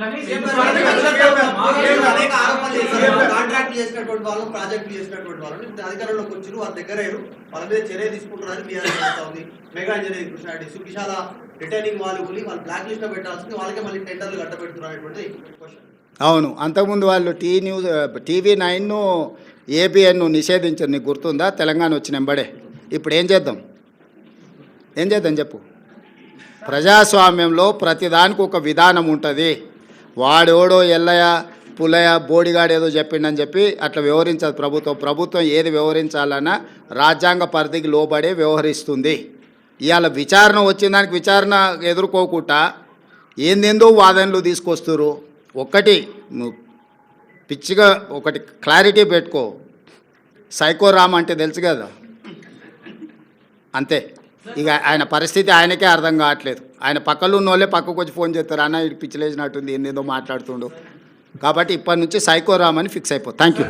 కానీ అనేక ఆరోపణలు చేశారు. కాంట్రాక్ట్ చేసినటువంటి వాళ్ళు ప్రాజెక్టులు చేసినటువంటి వాళ్ళు. ఇప్పుడు అధికారంలోకి వచ్చారు వాళ్ళ దగ్గర వాళ్ళ మీద చర్య తీసుకుంటున్నారని బీఆర్ఎస్ చెప్తా ఉంది. మెగా ఇంజనీరింగ్ కృష్ణారెడ్డి సువిశాల రిటైనింగ్ వాళ్ళు వాళ్ళు బ్లాక్ లిస్ట్లో పెట్టాల్సింది వాళ్ళకే మళ్ళీ టెండర్లు క్వశ్చన్. అవును. అంతకుముందు వాళ్ళు టీ న్యూస్ టీవీ నైన్ను ఏబిఎన్ను నిషేధించారు. నీకు గుర్తుందా? తెలంగాణ వచ్చిన వెంబడే. ఇప్పుడు ఏం చేద్దాం? ఏం చేద్దాం చెప్పు? ప్రజాస్వామ్యంలో ప్రతిదానికి ఒక విధానం ఉంటుంది. వాడెవడో ఎల్లయ్య పుల్లయ్య బోడిగాడు ఏదో చెప్పిండని చెప్పి అట్లా వివరించదు ప్రభుత్వం. ప్రభుత్వం ఏది వివరించాలన్నా రాజ్యాంగ పరిధికి లోబడే వ్యవహరిస్తుంది. ఇవాళ విచారణ వచ్చిన దానికి విచారణ ఎదుర్కోకుండా ఏందేందో వాదనలు తీసుకొస్తారు ఒక్కటి నువ్వు పిచ్చిగా ఒకటి క్లారిటీ పెట్టుకో. సైకో రామ్ అంటే తెలుసు కదా? అంతే. ఇక ఆయన పరిస్థితి ఆయనకే అర్థం కావట్లేదు. ఆయన పక్కలో ఉన్న వాళ్ళే పక్కకు వచ్చి ఫోన్ చేస్తారు అన్న ఇటు పిచ్చిలేసినట్టుంది ఏందేదో మాట్లాడుతుండు. కాబట్టి ఇప్పటి నుంచి సైకో రామని అని ఫిక్స్ అయిపో. Thank you